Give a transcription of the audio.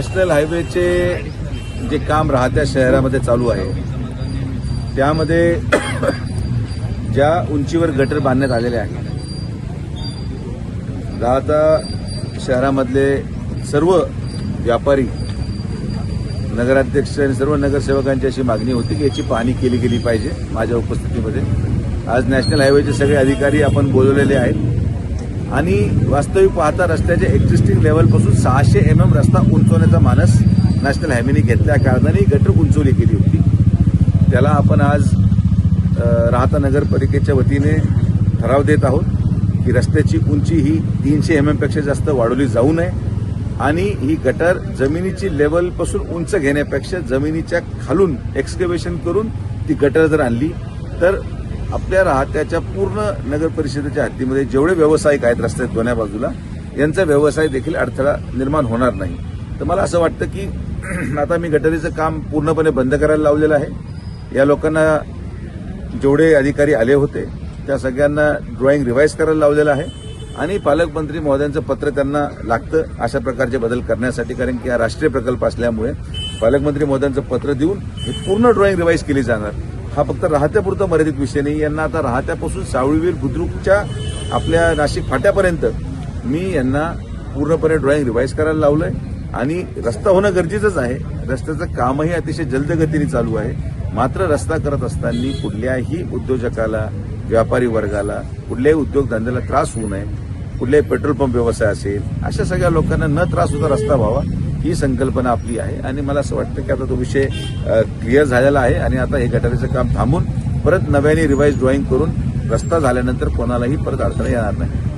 National हायवेचे जे काम राहत्या शहरामध्ये चालू आहे त्यामध्ये ज्या उंचीवर गटर बांधण्यात आलेले आहेत राहता शहरामधले सर्व व्यापारी नगराध्यक्ष आणि सर्व नगरसेवकांची अशी मागणी होती की याची पाहणी केली गेली पाहिजे माझ्या उपस्थितीमध्ये. आज नॅशनल हायवेचे सगळे अधिकारी आपण बोलवलेले आहेत. आणि वास्तविक पाहता रस्त्याच्या एक्झिस्टिंग लेवलपासून सहाशे एम एम रस्ता उंचवण्याचा मानस नॅशनल हायवेने घेतल्या कारणाने ही गटर उंचवली गेली होती. त्याला आपण आज राहता नगरपालिकेच्या वतीने ठराव देत आहोत की रस्त्याची उंची ही तीनशे एमपेक्षा जास्त वाढवली जाऊ नये आणि ही गटर जमिनीची लेवलपासून उंच घेण्यापेक्षा जमिनीच्या खालून एक्सकव्हेशन करून ती गटर जर आणली तर आपल्या राहत्याच्या पूर्ण नगर परिषदेच्या हद्दीमध्ये जेवढे व्यावसायिक आहेत रस्त्यात दोन्ही बाजूला यांचा व्यवसाय देखील अडथळा निर्माण होणार नाही. तर मला असं वाटतं की आता मी गटरीचं काम पूर्णपणे बंद करायला लावलेलं आहे. या लोकांना जेवढे अधिकारी आले होते त्या सगळ्यांना ड्रॉइंग रिवाईज करायला लावलेलं आहे. आणि पालकमंत्री महोदयांचं पत्र त्यांना लागतं अशा प्रकारचे बदल करण्यासाठी कारण की हा राष्ट्रीय प्रकल्प असल्यामुळे पालकमंत्री महोदयांचं पत्र देऊन ही पूर्ण ड्रॉइंग रिवाईज केली जाणार. हा फक्त राहत्यापुरता मर्यादित विषय नाही. यांना आता राहत्यापासून सावळीवीर बुद्रुकच्या आपल्या नाशिक फाट्यापर्यंत मी यांना पूर्णपणे ड्रॉइंग रिवाईज करायला लावलंय. आणि रस्ता होणं गरजेचंच आहे. रस्त्याचं कामही अतिशय जलदगतीने चालू आहे. मात्र रस्ता करत असताना कुठल्याही उद्योजकाला व्यापारी वर्गाला कुठल्याही उद्योगधंद्याला त्रास होऊ नये. कुठल्याही पेट्रोल पंप व्यवसाय असेल अशा सगळ्या लोकांना न त्रास होता रस्ता व्हावा. ही संकल्पना आपली आहे. आणि मला असं वाटतं की आता तो विषय क्लिअर झालेला आहे आणि आता हे गटारीचं काम थांबून परत नव्याने रिवाईज ड्रॉइंग करून रस्ता झाल्यानंतर कोणालाही परत अडचण येणार नाही.